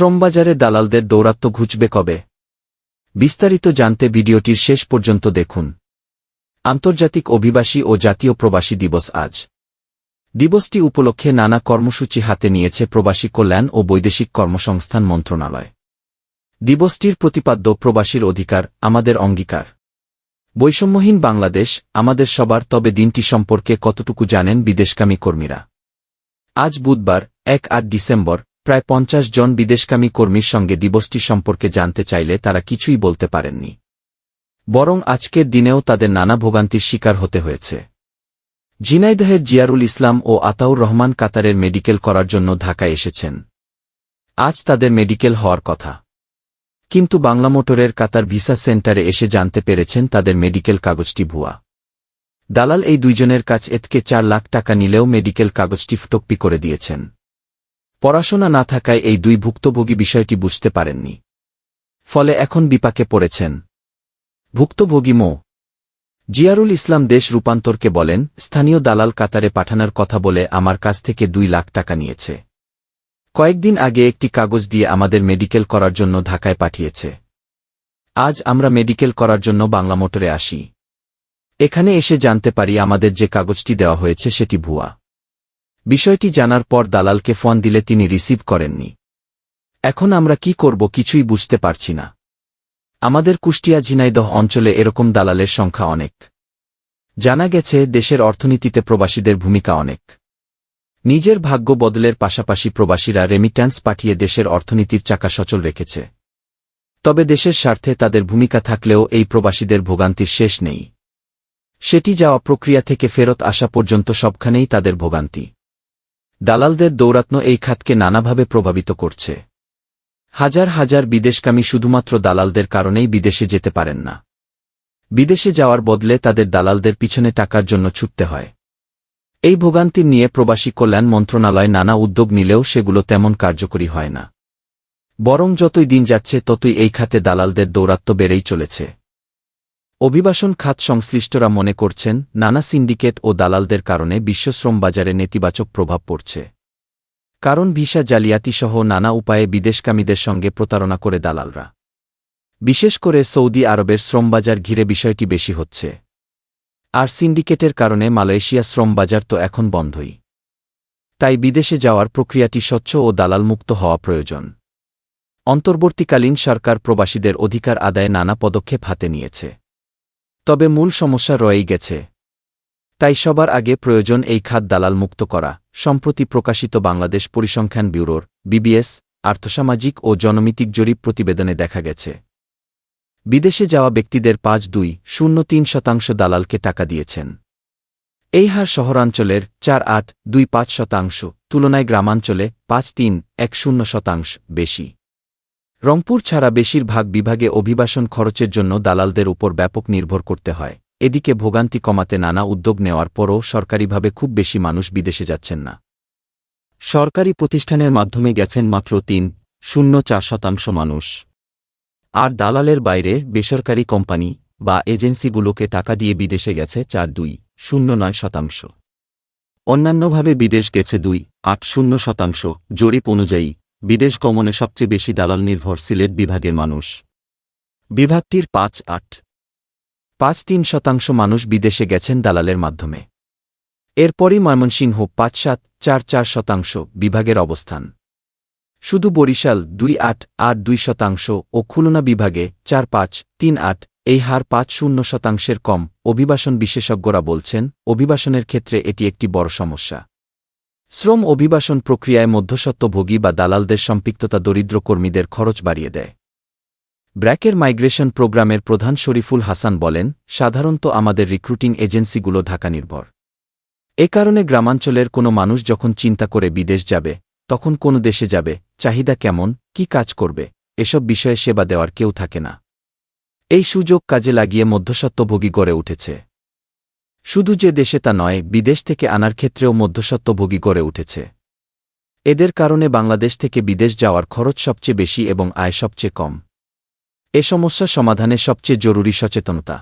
শ্রমবাজারে দালালদের দৌরাত্ম্য ঘুচবে কবে? বিস্তারিত জানতে ভিডিওটির শেষ পর্যন্ত দেখুন। আন্তর্জাতিক অভিবাসী ও জাতীয় প্রবাসী দিবস আজ। দিবসটি উপলক্ষে নানা কর্মসূচি হাতে নিয়েছে প্রবাসী কল্যাণ ও বৈদেশিক কর্মসংস্থান মন্ত্রণালয়। দিবসটির প্রতিপাদ্য প্রবাসীর অধিকার, আমাদের অঙ্গীকার। বৈষম্যহীন বাংলাদেশ, আমাদের সবার, তবে দিনটি সম্পর্কে কতটুকু জানেন বিদেশকামী কর্মীরা? আজ বুধবার, এক আট ডিসেম্বর প্রায় পঞ্চাশ জন বিদেশকামী কর্মীর সঙ্গে দিবসটি সম্পর্কে জানতে চাইলে তারা কিছুই বলতে পারেননি। বরং আজকের দিনেও তাদের নানা ভোগান্তির শিকার হতে হয়েছে। ঝিনাইদহের জিয়ারুল ইসলাম ও আতাউর রহমান কাতারের মেডিকেল করার জন্য ঢাকায় এসেছেন। আজ তাদের মেডিকেল হওয়ার কথা। কিন্তু বাংলা মোটরের কাতার ভিসা সেন্টারে এসে জানতে পেরেছেন তাদের মেডিকেল কাগজটি ভুয়া। দালাল এই দুইজনের কাছ এতকে চার লাখ টাকা নিলেও মেডিকেল কাগজটি ফটকপি করে দিয়েছেন। পড়াশোনা না থাকায় এই দুই ভুক্তভোগী বিষয়টি বুঝতে পারেননি। ফলে এখন বিপাকে পড়েছেন। ভুক্তভোগী মো। জিয়ারুল ইসলাম দেশ রূপান্তরকে বলেন, স্থানীয় দালাল কাতারে পাঠানোর কথা বলে আমার কাছ থেকে দুই লাখ টাকা নিয়েছে। কয়েকদিন আগে একটি কাগজ দিয়ে আমাদের মেডিকেল করার জন্য ঢাকায় পাঠিয়েছে। আজ আমরা মেডিকেল করার জন্য বাংলা মোটরে আসি। এখানে এসে জানতে পারি আমাদের যে কাগজটি দেওয়া হয়েছে সেটি ভুয়া। বিষয়টি জানার পর দালালকে ফোন দিলে তিনি রিসিভ করেননি। এখন আমরা কি করব কিছুই বুঝতে পারছি না। আমাদের কুষ্টিয়া ঝিনাইদহ অঞ্চলে এরকম দালালের সংখ্যা অনেক। জানা গেছে, দেশের অর্থনীতিতে প্রবাসীদের ভূমিকা অনেক। নিজের ভাগ্য বদলের পাশাপাশি প্রবাসীরা রেমিট্যান্স পাঠিয়ে দেশের অর্থনীতির চাকা সচল রেখেছে। তবে দেশের স্বার্থে তাদের ভূমিকা থাকলেও এই প্রবাসীদের ভোগান্তির শেষ নেই। সেটি যাওয়া প্রক্রিয়া থেকে ফেরত আসা পর্যন্ত সবখানেই তাদের ভোগান্তি। দালালদের দৌরাত্ম্য এই খাতকে নানাভাবে প্রভাবিত করছে। হাজার হাজার বিদেশকামী শুধুমাত্র দালালদের কারণেই বিদেশে যেতে পারেন না। বিদেশে যাওয়ার বদলে তাদের দালালদের পিছনে টাকার জন্য ছুটতে হয়। এই ভোগান্তি নিয়ে প্রবাসী কল্যাণ মন্ত্রণালয় নানা উদ্যোগ নিলেও সেগুলো তেমন কার্যকরী হয় না। বরং যতই দিন যাচ্ছে, ততই এই খাতে দালালদের দৌরাত্ম্য বেড়েই চলেছে। অভিবাসন খাত সংশ্লিষ্টরা মনে করছেন, নানা সিন্ডিকেট ও দালালদের কারণে বিশ্বশ্রম বাজারে নেতিবাচক প্রভাব পড়ছে। কারণ ভিসা জালিয়াতিসহ নানা উপায়ে বিদেশকামীদের সঙ্গে প্রতারণা করে দালালরা। বিশেষ করে সৌদি আরবের শ্রমবাজার ঘিরে বিষয়টি বেশি হচ্ছে। আর সিন্ডিকেটের কারণে মালয়েশিয়া শ্রমবাজার তো এখন বন্ধই। তাই বিদেশে যাওয়ার প্রক্রিয়াটি স্বচ্ছ ও দালালমুক্ত হওয়া প্রয়োজন। অন্তর্বর্তীকালীন সরকার প্রবাসীদের অধিকার আদায়ে নানা পদক্ষেপ হাতে নিয়েছে। তবে মূল সমস্যা রয়েই গেছে। তাই সবার আগে প্রয়োজন এই খাত দালাল মুক্ত করা, সম্প্রতি প্রকাশিত বাংলাদেশ পরিসংখ্যান ব্যুরোর, বিবিএস, আর্থসামাজিক ও জনমিতিক জরিপ প্রতিবেদনে দেখা গেছে। বিদেশে যাওয়া ব্যক্তিদের পাঁচ দুই শূন্য তিন শতাংশ দালালকে টাকা দিয়েছেন। এই হার শহরাঞ্চলের চার আট দুই পাঁচ শতাংশ, তুলনায় গ্রামাঞ্চলে পাঁচ তিন এক শূন্য শতাংশ বেশি। রংপুর ছাড়া বেশিরভাগ বিভাগে অভিবাসন খরচের জন্য দালালদের উপর ব্যাপক নির্ভর করতে হয়। এদিকে ভোগান্তি কমাতে নানা উদ্যোগ নেওয়ার পরও সরকারিভাবে খুব বেশি মানুষ বিদেশে যাচ্ছেন না। সরকারি প্রতিষ্ঠানের মাধ্যমে গেছেন মাত্র তিন, শূন্য চার শতাংশ মানুষ। আর দালালের বাইরে বেসরকারি কোম্পানি বা এজেন্সিগুলোকে টাকা দিয়ে বিদেশে গেছে চার দুই, শূন্য নয় শতাংশ। অন্যান্যভাবে বিদেশ গেছে দুই, আট শূন্য শতাংশ, জরিপ অনুযায়ী বিদেশ গমনে সবচেয়ে বেশি দালাল নির্ভর সিলেট বিভাগের মানুষ। বিভাগটির পাঁচ আট। পাঁচ তিন শতাংশ মানুষ বিদেশে গেছেন দালালের মাধ্যমে। এরপরই ময়মনসিংহ পাঁচ সাত চার চার শতাংশ বিভাগের অবস্থান। শুধু বরিশাল দুই আট আট দুই শতাংশ ও খুলনা বিভাগে চার পাঁচ তিন আট এই হার পাঁচ শূন্য শতাংশের কম, অভিবাসন বিশেষজ্ঞরা বলছেন, অভিবাসনের ক্ষেত্রে এটি একটি বড় সমস্যা। শ্রম অভিবাসন প্রক্রিয়ায় মধ্যস্বত্বভোগী বা দালালদের সম্পৃক্ততা দরিদ্র কর্মীদের খরচ বাড়িয়ে দেয়। ব্র্যাকের মাইগ্রেশন প্রোগ্রামের প্রধান শরীফুল হাসান বলেন, সাধারণত আমাদের রিক্রুটিং এজেন্সিগুলো ঢাকা নির্ভর এ কারণে গ্রামাঞ্চলের কোনো মানুষ যখন চিন্তা করে বিদেশ যাবে, তখন কোন দেশে যাবে, চাহিদা কেমন, কি কাজ করবে, এসব বিষয়ে সেবা দেওয়ার কেউ থাকে না। এই সুযোগ কাজে লাগিয়ে মধ্যস্বত্বভোগী গড়ে উঠেছে। শুধু যে দেশে তা নয়, বিদেশ থেকে আনার ক্ষেত্রেও মধ্যস্বত্বভোগী গড়ে উঠেছে। এদের কারণে বাংলাদেশ থেকে বিদেশ যাওয়ার খরচ সবচেয়ে বেশি এবং আয় সবচেয়ে কম। এ সমস্যা সমাধানে সবচেয়ে জরুরি সচেতনতা।